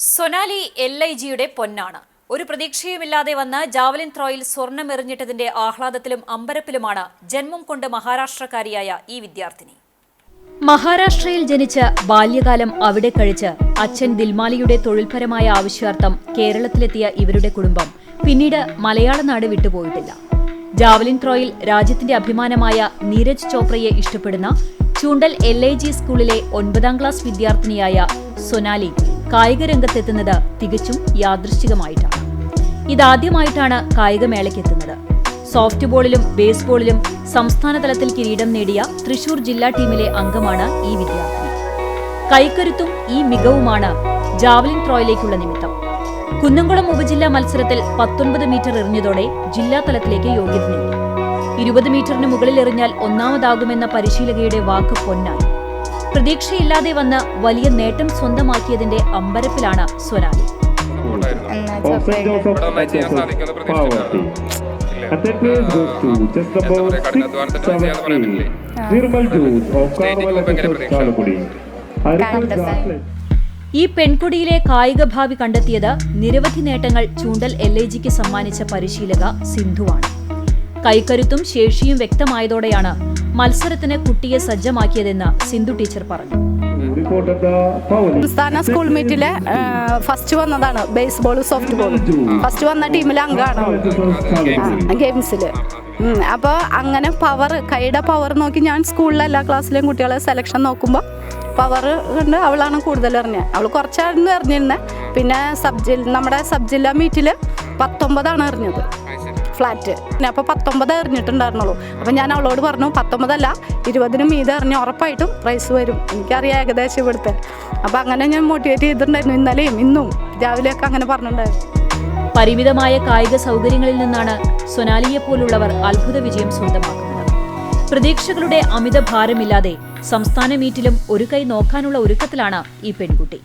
Sonali L I ജിയുടെ പൊന്നാണ്. ഒരു പ്രതീക്ഷയുമില്ലാതെ വന്ന ജാവലിൻ ത്രോയിൽ സ്വർണം എറിഞ്ഞിട്ടതിന്റെ ആഹ്ലാദത്തിലും അമ്പരപ്പിലുമാണ് ജന്മം കൊണ്ട് മഹാരാഷ്ട്രക്കാരിയായ ഈ വിദ്യാർത്ഥിനി. മഹാരാഷ്ട്രയിൽ ജനിച്ച ബാല്യകാലം അവിടെ കഴിച്ച് അച്ഛൻ ദിൽമാലിയുടെ തൊഴിൽപരമായ ആവശ്യാർത്ഥം കേരളത്തിലെത്തിയ ഇവരുടെ കുടുംബം പിന്നീട് മലയാള നാട് വിട്ടുപോയിട്ടില്ല ജാവലിൻ ത്രോയിൽ രാജ്യത്തിന്റെ അഭിമാനമായ നീരജ് ചോപ്രയെ ഇഷ്ടപ്പെടുന്ന ചൂണ്ടൽ എൽ ഐ ജി സ്കൂളിലെ ഒൻപതാം ക്ലാസ് വിദ്യാർത്ഥിനിയായ സൊനാലി കായിക രംഗത്തെത്തുന്നത് തികച്ചും യാദൃശ്ചികമായിട്ടാണ്. ഇതാദ്യമായിട്ടാണ് കായികമേളയ്ക്കെത്തുന്നത്. സോഫ്റ്റ് ബോളിലും ബേസ്ബോളിലും സംസ്ഥാന തലത്തിൽ കിരീടം നേടിയ തൃശൂർ ജില്ലാ ടീമിലെ അംഗമാണ് ഈ വിദ്യാർത്ഥി. കൈക്കരുത്തും ഈ മികവുമാണ് ജാവലിൻ ത്രോയിലേക്കുള്ള നിമിത്തം. കുന്നംകുളം ഉപജില്ലാ മത്സരത്തിൽ പത്തൊൻപത് മീറ്റർ എറിഞ്ഞതോടെ ജില്ലാ തലത്തിലേക്ക് യോഗ്യത നേടി. ഇരുപത് മീറ്ററിന് മുകളിൽ എറിഞ്ഞാൽ ഒന്നാമതാകുമെന്ന പരിശീലകയുടെ വാക്ക് പൊന്നായി. പ്രതീക്ഷയില്ലാതെ വന്ന് വലിയ നേട്ടം സ്വന്തമാക്കിയതിന്റെ അമ്പരപ്പിലാണ് സൊനാലി എന്നാ Offset ചോപ്രയുടെ out of ഇവിടെ നന്നായി ചെയ്യാൻ സാധിക്കുമെന്ന് poverty. പ്രതീക്ഷിച്ചില്ല. And that place goes to just എന്താ about പറയാ, കഠിനാധ്വാനത്തിന് ചെയ്യാന്ന് പറയാൻ 678. പറ്റില്ലേ? Nirmal Juice of State Carnival ഇപ്പൊ എങ്ങനെ Episodes പ്രതീക്ഷ? I request the athlete- ഈ പെൺകുടിയിലെ കായിക ഭാവി കണ്ടെത്തിയത് നിരവധി നേട്ടങ്ങൾ ചൂണ്ടൽ എൽ ഐ ജിക്ക് സമ്മാനിച്ച പരിശീലക സിന്ധുവാണ് കൈക്കരുത്തും ശേഷിയും വ്യക്തമായതോടെയാണ് മത്സരത്തിന് കുട്ടിയെ സജ്ജമാക്കിയതെന്ന് സിന്ധു ടീച്ചർ പറഞ്ഞു. സംസ്ഥാന സ്കൂൾ മീറ്റിലെ ഫസ്റ്റ് വന്നതാണ് ബേസ്ബോൾ സോഫ്റ്റ് ബോൾ ഫസ്റ്റ് വന്ന ടീമിലെ അംഗമാണ്. ഗെയിംസിൽ അപ്പോൾ അങ്ങനെ പവർ കൈയുടെ പവർ നോക്കി ഞാൻ സ്കൂളിലെ എല്ലാ ക്ലാസ്സിലെയും കുട്ടികളെ സെലക്ഷൻ നോക്കുമ്പോൾ പവർ കണ്ട് അവളാണ് കൂടുതൽ എറിഞ്ഞത് അവൾ കുറച്ചായിരുന്നു എറിഞ്ഞിരുന്നത് പിന്നെ സബ് ജില്ല നമ്മുടെ സബ് ജില്ലാ മീറ്റിൽ പത്തൊമ്പതാണ് എറിഞ്ഞത് ഫ്ലാറ്റ്. ഞാൻ അപ്പോൾ പത്തൊമ്പത് എറിഞ്ഞിട്ടുണ്ടായിരുന്നുള്ളൂ. അപ്പോൾ ഞാൻ അവളോട് പറഞ്ഞു പത്തൊമ്പതല്ല ഇരുപതിനും മീതെ എറിഞ്ഞ് ഉറപ്പായിട്ടും പ്രൈസ് വരും. എനിക്കറിയാം ഏകദേശം ഇവിടുത്തെ. അപ്പോൾ അങ്ങനെ ഞാൻ മോട്ടിവേറ്റ് ചെയ്തിട്ടുണ്ടായിരുന്നു. ഇന്നലെയും ഇന്നും രാവിലെയൊക്കെ അങ്ങനെ പറഞ്ഞിട്ടുണ്ടായിരുന്നു. പരിമിതമായ കായിക സൗകര്യങ്ങളിൽ നിന്നാണ് സൊനാലിയെ പോലുള്ളവർ അത്ഭുത വിജയം സ്വന്തമാക്കുന്നത്. പ്രതീക്ഷകളുടെ അമിത ഭാരമില്ലാതെ സംസ്ഥാന മീറ്റിലും ഒരു കൈ നോക്കാനുള്ള ഒരുക്കത്തിലാണ് ഈ പെൺകുട്ടി.